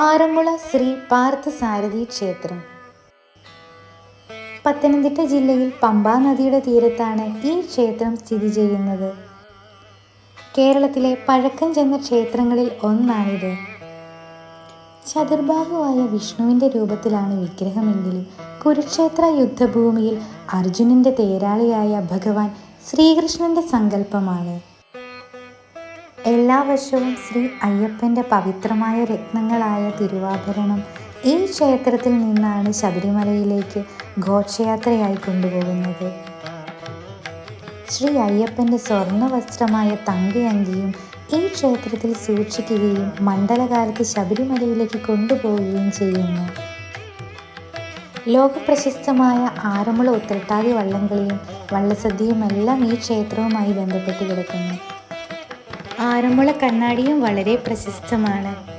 ആറന്മുള ശ്രീ പാർത്ഥസാരഥി ക്ഷേത്രം. പത്തനംതിട്ട ജില്ലയിൽ പമ്പാ നദിയുടെ തീരത്താണ് ഈ ക്ഷേത്രം സ്ഥിതി ചെയ്യുന്നത്. കേരളത്തിലെ പഴക്കം ചെന്ന ക്ഷേത്രങ്ങളിൽ ഒന്നാണിത്. ചതുർഭാഗുവായ വിഷ്ണുവിന്റെ രൂപത്തിലാണ് വിഗ്രഹമെങ്കിലും കുരുക്ഷേത്ര യുദ്ധഭൂമിയിൽ അർജുനന്റെ തേരാളിയായ ഭഗവാൻ ശ്രീകൃഷ്ണന്റെ സങ്കല്പമാണ്. എല്ലാ വർഷവും ശ്രീ അയ്യപ്പന്റെ പവിത്രമായ രത്നങ്ങളായ തിരുവാഭരണം ഈ ക്ഷേത്രത്തിൽ നിന്നാണ് ശബരിമലയിലേക്ക് ഘോഷയാത്രയായി കൊണ്ടുപോകുന്നത്. ശ്രീ അയ്യപ്പന്റെ സ്വർണ വസ്ത്രമായ തങ്കയങ്കിയും ഈ ക്ഷേത്രത്തിൽ സൂക്ഷിക്കുകയും മണ്ഡലകാലത്ത് ശബരിമലയിലേക്ക് കൊണ്ടുപോവുകയും ചെയ്യുന്നു. ലോകപ്രശസ്തമായ ആറന്മുള ഉത്രട്ടാതി വള്ളംകളിയും വള്ളസദ്യയും എല്ലാം ഈ ക്ഷേത്രവുമായി ബന്ധപ്പെട്ട് കിടക്കുന്നു. ആറന്മുള കണ്ണാടിയും വളരെ പ്രശസ്തമാണ്.